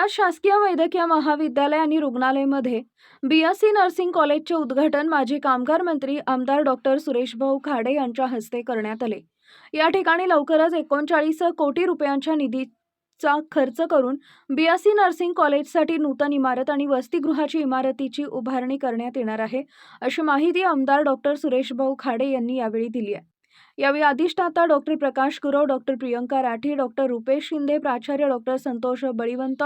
या शासकीय वैद्यकीय महाविद्यालय आणि रुग्णालयमध्ये बी आर सी नर्सिंग कॉलेजचे उद्घाटन माजी कामगार मंत्री आमदार डॉक्टर सुरेशभाऊ खाडे यांच्या हस्ते करण्यात आले. या ठिकाणी लवकरच एकोणचाळीस कोटी रुपयांच्या निधीचा खर्च करून बी आर सी नर्सिंग कॉलेजसाठी नूतन इमारत आणि वसतिगृहाची इमारतीची उभारणी करण्यात येणार आहे अशी माहिती आमदार डॉक्टर सुरेशभाऊ खाडे यांनी यावेळी दिली आहे. यावेळी अधिष्ठाता doctor Prakash Gurav doctor Priyanka Rathi doctor Rupesh Shinde प्राचार्य डॉक्टर संतोष बळीवंत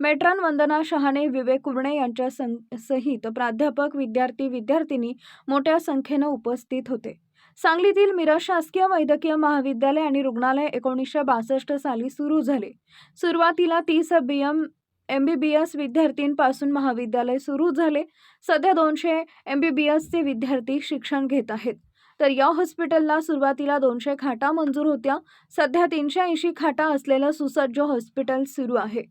मेट्रान वंदना शहाणे विवेक कुर्णे यांच्या सं- सहित प्राध्यापक विद्यार्थी विद्यार्थिनी मोठ्या संख्येनं उपस्थित होते. सांगलीतील मिरज शासकीय वैद्यकीय महाविद्यालय आणि रुग्णालय एकोणीसशे बासष्ट साली सुरू झाले. सुरुवातीला तीस B M M B B S विद्यार्थींपासून महाविद्यालय सुरू झाले. सध्या दोनशे एम बी बी एसचे विद्यार्थी शिक्षण घेत आहेत. तर या हॉस्पिटलला सुरुवातीला दोनशे खाटा मंजूर होत्या. सध्या तीनशे ऐंशी खाटा असलेलं सुसज्ज हॉस्पिटल सुरू आहे.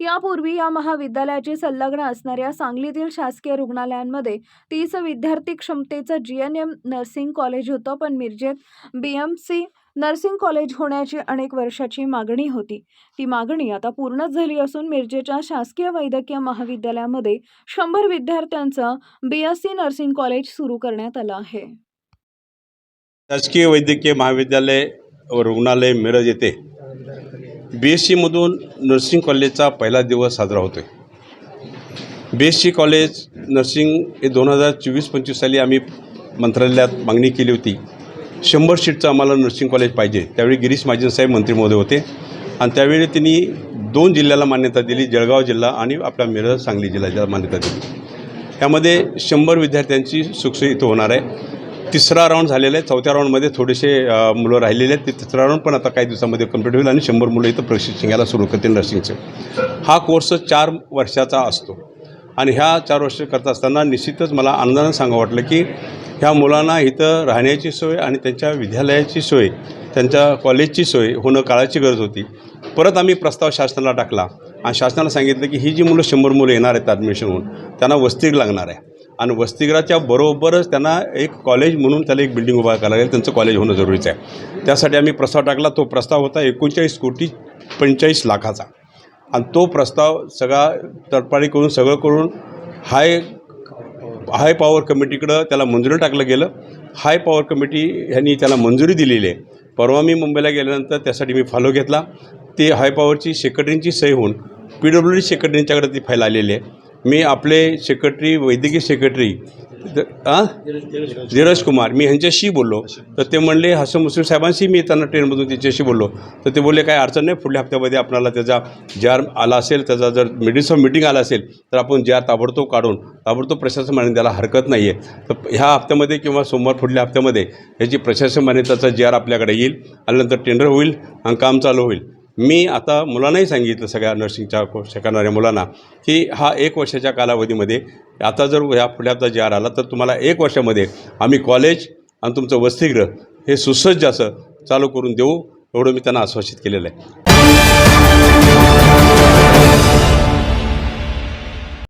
यापूर्वी या महाविद्यालयाची संलग्न असणाऱ्या सांगलीतील शासकीय रुग्णालयांमध्ये तीस विद्यार्थी क्षमतेचं G N M nursing college होतं पण मिरजेत B M C nursing college होण्याची अनेक वर्षाची मागणी होती. ती मागणी आता पूर्णच झाली असून मिरजेच्या शासकीय वैद्यकीय महाविद्यालयामध्ये शंभर विद्यार्थ्यांचं B S C nursing college सुरू करण्यात आलं आहे. शासकीय वैद्यकीय महाविद्यालय व रुग्णालय मिरज येथे बी एस सीमधून नर्सिंग कॉलेजचा पहिला दिवस साजरा होतो आहे B S C college nursing हे दोन हजार चोवीस पंचवीस साली आम्ही मंत्रालयात मागणी केली होती. शंभर सीटचं आम्हाला नर्सिंग कॉलेज पाहिजे. त्यावेळी गिरीश महाजन साहेब मंत्री महोदय होते. आणि त्यावेळी त्यांनी दोन जिल्ह्याला मान्यता दिली जळगाव जिल्हा आणि आपला मिरज सांगली जिल्ह्याला मान्यता दिली. त्यामध्ये शंभर विद्यार्थ्यांची सुखसोयी इथं होणार आहे. तिसरा राऊंड झालेला आहे. चौथ्या राऊंडमध्ये थोडेसे मुलं राहिलेले आहेत. ते तिसरा राऊंड पण आता काही दिवसामध्ये कंप्लीट होईल आणि शंभर मुलं इथं प्रशिक्षण घ्यायला सुरू करतील नर्सिंगचं. हा कोर्स चार वर्षाचा असतो. आणि ह्या चार वर्ष करत असताना निश्चितच मला आनंदानं सांगावं वाटलं की ह्या मुलांना इथं राहण्याची सोय आणि त्यांच्या विद्यालयाची सोय त्यांच्या कॉलेजची सोय होणं काळाची गरज होती. परत आम्ही प्रस्ताव शासनाला टाकला आणि शासनाला सांगितलं की ही जी मुलं शंभर मुलं येणार आहेत ॲडमिशन होऊन त्यांना वसतिगृह लागणार आहे. आणि वसतिगृहाच्या बरोबरच त्यांना एक कॉलेज म्हणून त्याला एक बिल्डिंग उभा करायला लागेल. त्यांचं कॉलेज होणं जरुरीचं आहे. त्यासाठी आम्ही प्रस्ताव टाकला. तो प्रस्ताव होता एकोणचाळीस कोटी पंचेचाळीस लाखाचा. आणि तो प्रस्ताव सगळा तडपाडी करून सगळं करून हाय हाय पॉवर कमिटीकडं त्याला मंजुरी टाकलं गेलं. हाय पॉवर कमिटी ह्यांनी त्याला मंजुरी दिलेली आहे. परवा मी मुंबईला गेल्यानंतर त्यासाठी मी फॉलो घेतला. ते हाय पॉवरची सेक्रेटरींची सही होऊन पी डब्ल्यू डी सेक्रेटरींच्याकडे ती फाईल आलेली आहे. मी आपले सेक्रेटरी वैद्यकीय सेक्रेटरी हां धीरज कुमार. मी ह्यांच्याशी बोललो. तर ते म्हणले हसन मुस्लिम साहेबांशी मी त्यांना ट्रेनमधून त्यांच्याशी बोललो. तर ते बोलले काय अडचण नाही पुढल्या हप्त्यामध्ये आपल्याला त्याचा जे आर आला असेल त्याचा जर मिडिस ऑफ मिटिंग आला असेल तर आपण जे आर ताबडतोब काढून ताबडतोब प्रशासन मान्यता द्यायला हरकत नाही आहे तर ह्या हप्त्यामध्ये किंवा सोमवार पुढल्या हप्त्यामध्ये ह्याची प्रशासन मान्यताचा जे आर आपल्याकडे येईल आल्यानंतर टेंडर होईल आणि काम चालू होईल. मी आता मुलांनाही सांगितलं सगळ्या नर्सिंगच्या कोर्स करणाऱ्या मुलांना की हा एक वर्षाच्या कालावधीमध्ये आता जर ह्या पुढल्या आता जे आर आला तर तुम्हाला एक वर्षामध्ये आम्ही कॉलेज आणि तुमचं वसतिगृह हे सुसज्ज असं चालू करून देऊ एवढं मी त्यांना आश्वासित केलेलं आहे.